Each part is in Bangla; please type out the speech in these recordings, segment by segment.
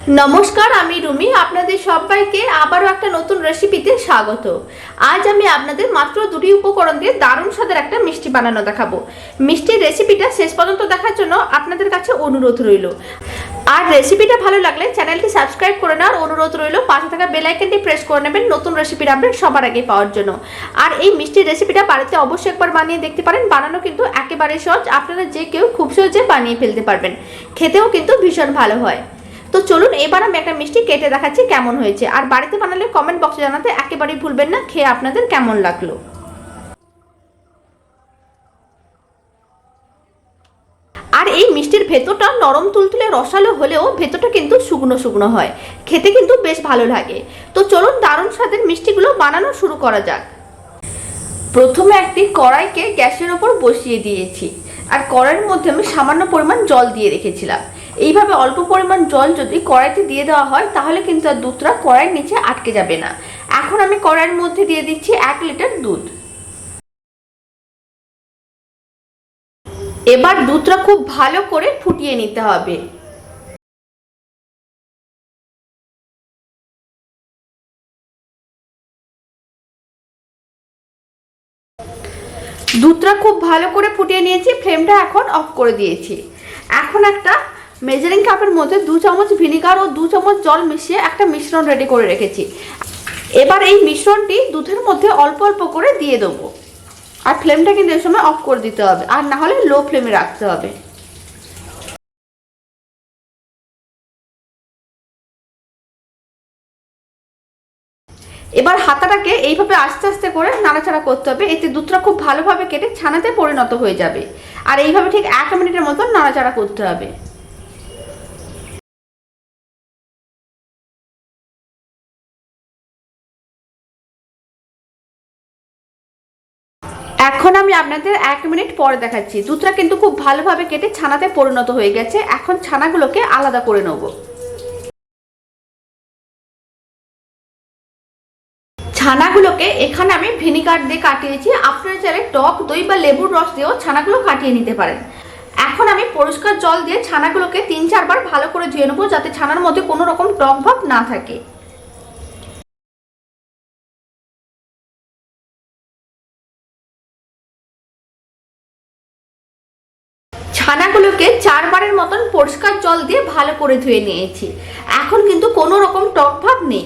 নমস্কার, আমি রুমি। আপনাদের সবাইকে আবারও একটা নতুন রেসিপিতে স্বাগত। আজ আমি আপনাদের মাত্র দুটি উপকরণ দিয়ে দারুণ স্বাদের একটা মিষ্টি বানানো দেখাবো। মিষ্টির রেসিপিটা শেষ পর্যন্ত দেখার জন্য আপনাদের কাছে অনুরোধ রইল। আর রেসিপিটা ভালো লাগলে চ্যানেলটি সাবস্ক্রাইব করে নেওয়ার অনুরোধ রইল। পাশে থাকা বেল আইকনটি প্রেস করে নেবেন নতুন রেসিপির আপডেট সবার আগে পাওয়ার জন্য। আর এই মিষ্টির রেসিপিটা বাড়িতে অবশ্যই একবার বানিয়ে দেখতে পারেন। বানানো কিন্তু একেবারে সহজ। আপনারা যে কেউ খুব সহজে বানিয়ে ফেলতে পারবেন। খেতেও কিন্তু ভীষণ ভালো হয়। তো চলুন, এবার আমি একটা মিষ্টি কেটে দেখাচ্ছি কেমন হয়েছে। আর বাড়িতে বানালে কমেন্ট বক্সে জানাতে একেবারেই ভুলবেন না, খেয়ে আপনাদের কেমন লাগল? আর এই মিষ্টির ভেতরটা নরম তুলতুলে রসালো হলেও ভেতরটা কিন্তু শুকনো শুকনো হয়। খেতে কিন্তু বেশ ভালো লাগে। তো চলুন, দারুণ স্বাদের মিষ্টিগুলো বানানো শুরু করা যাক। প্রথমে একটি কড়াইকে গ্যাসের ওপর বসিয়ে দিয়েছি। আর কড়াইয়ের মধ্যে আমি সামান্য পরিমাণ জল দিয়ে রেখেছিলাম। এইভাবে অল্প পরিমাণ জল যদি কড়াইতে দিয়ে দেওয়া হয়, তাহলে কিন্তু আর দুধটা কড়াইয়ের নিচে আটকে যাবে না। এখন আমি কড়াইয়ের মধ্যে দিয়ে দিচ্ছি এক লিটার দুধ। এবার দুধটা খুব ভালো করে ফুটিয়ে নিতে হবে। দুধটা খুব ভালো করে ফুটিয়ে নিয়েছি, ফ্লেমটা এখন অফ করে দিয়েছি। এখন একটা মেজারিং কাপের মধ্যে দু চামচ ভিনিগার ও দু চামচ জল মিশিয়ে একটা মিশ্রণ রেডি করে রেখেছি। এবার এই মিশ্রণটি দুধের মধ্যে অল্প অল্প করে দিয়ে দেবো। আর ফ্লেমটা কিন্তু এই সময় অফ করে দিতে হবে। আর না হলে লো ফ্লেমে রাখতে হবে। এবার হাতাটাকে এইভাবে আস্তে আস্তে করে নাড়াচাড়া করতে হবে। এতে দুধটা খুব ভালোভাবে কেটে ছানাতে পরিণত হয়ে যাবে। আর এইভাবে ঠিক এক মিনিটের মতো নাড়াচাড়া করতে হবে। এখন আমি আপনাদের এক মিনিট পরে দেখাচ্ছি। দুধটা কিন্তু খুব ভালোভাবে কেটে ছানাতে পরিণত হয়ে গেছে। এখন ছানাগুলোকে আলাদা করে নেব। ছানাগুলোকে এখানে আমি ভিনিগার দিয়ে কাটিয়েছি। আপনারা চাইলে টক দই বা লেবুর রস দিয়েও ছানাগুলো কাটিয়ে নিতে পারেন। এখন আমি পরিষ্কার জল দিয়ে ছানাগুলোকে তিন চারবার ভালো করে ধুয়ে নেব যাতে ছানার মধ্যে কোনো রকম টক ভাব না থাকে। ছানাগুলোকে চারবারের মতন পরিষ্কার জল দিয়ে ভালো করে ধুয়ে নিয়েছি। এখন কিন্তু কোনো রকম টক ভাব নেই।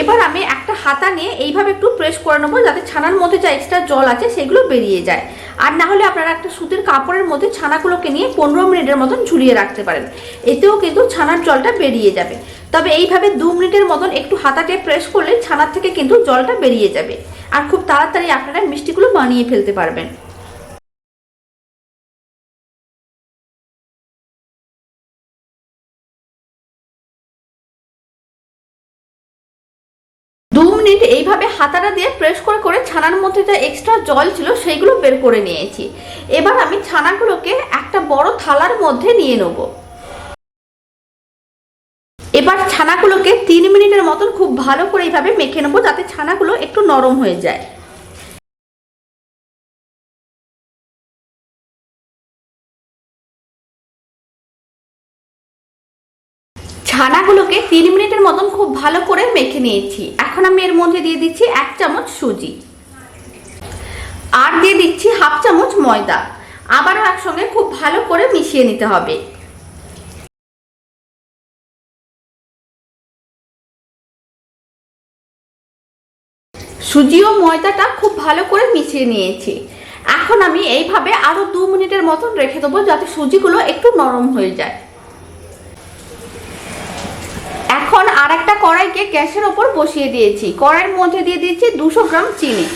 এবার আমি একটা হাতা নিয়ে এইভাবে একটু প্রেস করে নেব যাতে ছানার মধ্যে যা এক্সট্রা জল আছে সেগুলো বেরিয়ে যায়। আর না হলে আপনারা একটা সুতির কাপড়ের মধ্যে ছানাগুলোকে নিয়ে পনেরো মিনিটের মতন ঝুলিয়ে রাখতে পারেন। এতেও কিন্তু ছানার জলটা বেরিয়ে যাবে। তবে এইভাবে দু মিনিটের মতন একটু হাতাতে প্রেস করলে ছানার থেকে কিন্তু জলটা বেরিয়ে যাবে। আর খুব তাড়াতাড়ি আপনারা মিষ্টিগুলো বানিয়ে ফেলতে পারবেন। মিনিট এইভাবে হাতাটা দিয়ে প্রেস করে করে ছানার মধ্যে যে এক্সট্রা জল ছিল সেইগুলো বের করে নিয়েছি। এবার আমি ছানাগুলোকে একটা বড় থালার মধ্যে নিয়ে নেব। এবার ছানাগুলোকে তিন মিনিটের মতন খুব ভালো করে এইভাবে মেখে নেব যাতে ছানাগুলো একটু নরম হয়ে যায়। নিয়েছি। এখন আমি এর মধ্যে দিয়ে দিচ্ছি এক চামচ সুজি। আর দিয়ে দিচ্ছি হাফ চামচ ময়দা। আবারও একসঙ্গে খুব ভালো করে মিশিয়ে নিতে হবে। সুজি ও ময়দাটা খুব ভালো করে মিশিয়ে নিয়েছি। এখন আমি এইভাবে আরও দু মিনিটের মতন রেখে দেবো যাতে সুজিগুলো একটু নরম হয়ে যায়। এখন আর একটা কড়াইকে গ্যাসের ওপর বসিয়ে দিয়েছি। কড়াইয়ের মধ্যে দিয়ে দিয়েছি দুশো গ্রাম চিনি।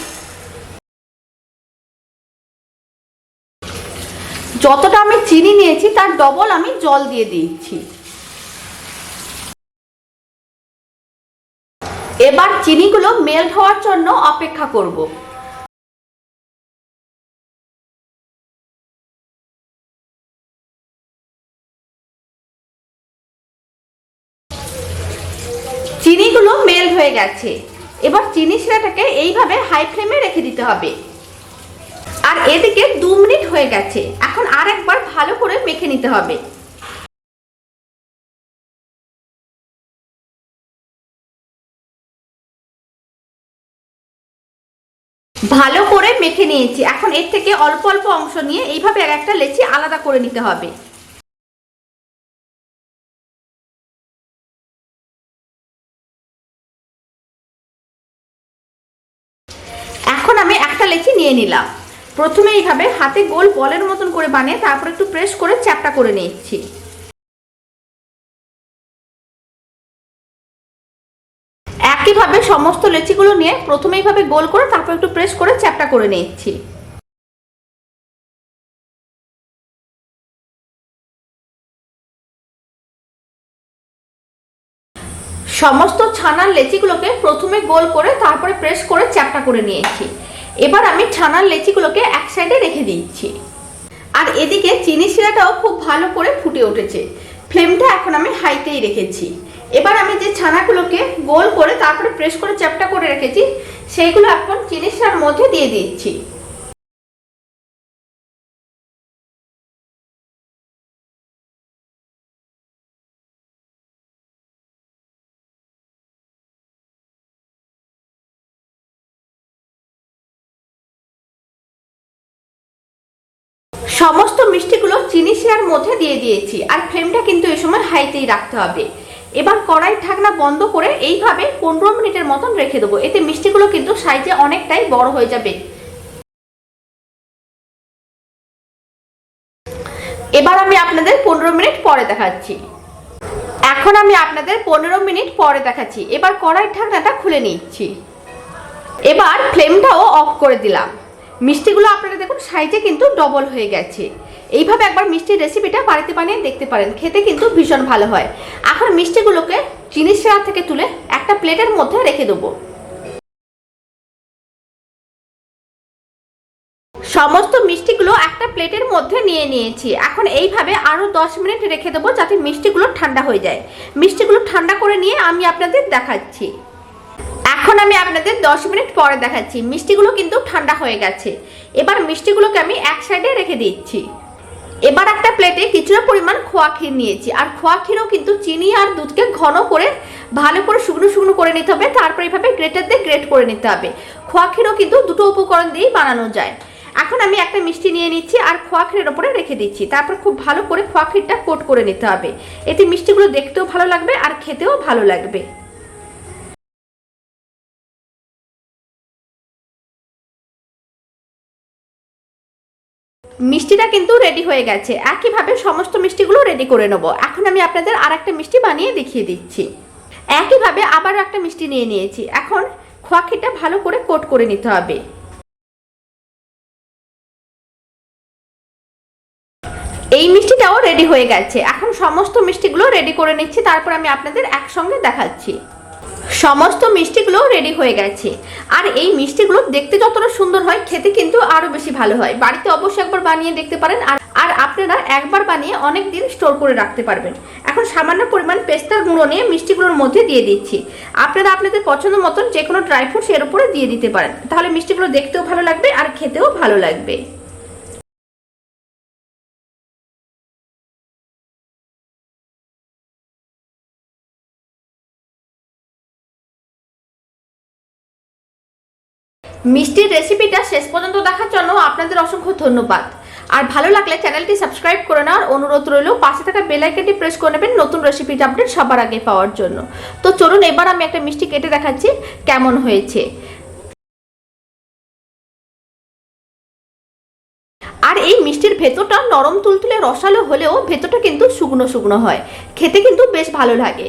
যতটা আমি চিনি নিয়েছি, তার ডবল আমি জল দিয়ে দিচ্ছি। এবার চিনিগুলো মেল্ট হওয়ার জন্য অপেক্ষা করব। চিনিগুলো মেল্ট হয়ে গেছে। এবার চিনি শিরাটাকে এইভাবে হাই ফ্লেমে রেখে দিতে হবে। আর এদিকে দু মিনিট হয়ে গেছে। এখন আর একবার ভালো করে মেখে নিতে হবে। ভালো করে মেখে নিয়েছি। এখন এর থেকে অল্প অল্প অংশ নিয়ে এইভাবে এক একটা লেচি আলাদা করে নিতে হবে। লেচি নিয়ে নিলাম। প্রথমে এইভাবে হাতে গোল বলের মতন করে বানিয়ে তারপর একটু প্রেস করে চ্যাপটা করে নিচ্ছি। একইভাবে সমস্ত লেচিগুলো নিয়ে প্রথমে এইভাবে গোল করে তারপর একটু প্রেস করে চ্যাপটা করে নিচ্ছি। সমস্ত ছানার লেচিগুলোকে প্রথমে গোল করে তারপরে প্রেস করে চ্যাপটা করে নিয়েছি। এবার আমি ছানার লেচিগুলোকে এক সাইডে রেখে দিচ্ছি। আর এদিকে চিনি শিরাটাও খুব ভালো করে ফুটে উঠেছে। ফ্লেমটা এখন আমি হাইতেই রেখেছি। এবার আমি যে ছানাগুলোকে গোল করে তারপরে প্রেস করে চ্যাপটা করে রেখেছি, সেইগুলো এখন চিনি শিরার মধ্যে দিয়ে দিচ্ছি। সমস্ত মিষ্টিগুলো চিনি শিরার মধ্যে দিয়ে দিয়েছি। আর ফ্লেমটা কিন্তু এই সময় হাইতেই রাখতে হবে। এবার কড়াই ঢাকনা বন্ধ করে এইভাবে পনেরো মিনিটের মতন রেখে দেবো। এতে মিষ্টিগুলো কিন্তু সাইজে অনেকটাই বড় হয়ে যাবে। এবার আমি আপনাদের পনেরো মিনিট পরে দেখাচ্ছি। এখন আমি আপনাদের পনেরো মিনিট পরে দেখাচ্ছি। এবার কড়াই ঢাকনাটা খুলে নিচ্ছি। এবার ফ্লেমটাও অফ করে দিলাম। মিষ্টিগুলো আপনারা দেখুন, সাইজে কিন্তু ডবল হয়ে গেছে। এইভাবে একবার মিষ্টির রেসিপিটা বাড়িতে বানিয়ে দেখতে পারেন, খেতে কিন্তু ভীষণ ভালো হয়। এখন মিষ্টিগুলোকে চিনি শিরা থেকে তুলে একটা প্লেটের মধ্যে রেখে দেবো। সমস্ত মিষ্টিগুলো একটা প্লেটের মধ্যে নিয়ে নিয়েছি। এখন এইভাবে আরও দশ মিনিট রেখে দেবো যাতে মিষ্টিগুলো ঠান্ডা হয়ে যায়। মিষ্টিগুলো ঠান্ডা করে নিয়ে আমি আপনাদের দেখাচ্ছি। এখন আমি আপনাদের দশ মিনিট পরে দেখাচ্ছি। মিষ্টিগুলো কিন্তু ঠান্ডা হয়ে গেছে। এবার মিষ্টিগুলোকে আমি এক সাইডে রেখে দিচ্ছি। এবার একটা প্লেটে কিছুটা পরিমাণ খোয়া ক্ষীর নিয়েছি। আর খোয়া ক্ষীরও কিন্তু চিনি আর দুধকে ঘন করে, ভালো করে শুকনো শুকনো করে নিতে হবে। তারপর এইভাবে গ্রেটার দিয়ে গ্রেট করে নিতে হবে। খোয়া ক্ষীরও কিন্তু দুটো উপকরণ দিয়েই বানানো যায়। এখন আমি একটা মিষ্টি নিয়ে নিচ্ছি আর খোয়া ক্ষীরের ওপরে রেখে দিচ্ছি। তারপর খুব ভালো করে খোয়া ক্ষীরটা কোট করে নিতে হবে। এতে মিষ্টিগুলো দেখতেও ভালো লাগবে আর খেতেও ভালো লাগবে। মিষ্টিটা কিন্তু রেডি হয়ে গেছে। একইভাবে সমস্ত মিষ্টিগুলো রেডি করে নেব। এখন আমি আপনাদের আর একটা মিষ্টি বানিয়ে দেখিয়ে দিচ্ছি। একইভাবে আবারও একটা মিষ্টি নিয়ে নিয়েছি। এখন খোয়াখিটা ভালো করে কোট করে নিতে হবে। এই মিষ্টিটাও রেডি হয়ে গেছে। এখন সমস্ত মিষ্টিগুলো রেডি করে নিচ্ছি। তারপর আমি আপনাদের একসঙ্গে দেখাচ্ছি। সমস্ত মিষ্টিগুলো রেডি হয়ে গেছে। আর এই মিষ্টিগুলো দেখতে যতটা সুন্দর হয়, খেতে কিন্তু আরও বেশি ভালো হয়। বাড়িতে অবশ্যই একবার বানিয়ে দেখতে পারেন। আর আর আপনারা একবার বানিয়ে অনেক দিন স্টোর করে রাখতে পারবেন। এখন সামান্য পরিমাণ পেস্তার গুঁড়ো নিয়ে মিষ্টিগুলোর মধ্যে দিয়ে দিচ্ছি। আপনারা আপনাদের পছন্দ মতন যে কোনো ড্রাই ফ্রুটস এর উপরে দিয়ে দিতে পারেন। তাহলে মিষ্টিগুলো দেখতেও ভালো লাগবে আর খেতেও ভালো লাগবে। মিষ্টির রেসিপিটা শেষ পর্যন্ত দেখার জন্য আপনাদের অসংখ্য ধন্যবাদ। আর ভালো লাগলে চ্যানেলটি সাবস্ক্রাইব করে নেওয়ার অনুরোধ রইল, পাশে থাকা বেল প্রেস করে নেবেন নতুন রেসিপিটা আপডেট সবার আগে পাওয়ার জন্য। তো চলুন, এবার আমি একটা মিষ্টি কেটে দেখাচ্ছি, কেমন হয়েছে। আর এই মিষ্টির ভেতরটা নরম তুলতুলে রসালো হলেও ভেতরটা কিন্তু শুকনো শুকনো হয়, খেতে কিন্তু বেশ ভালো লাগে।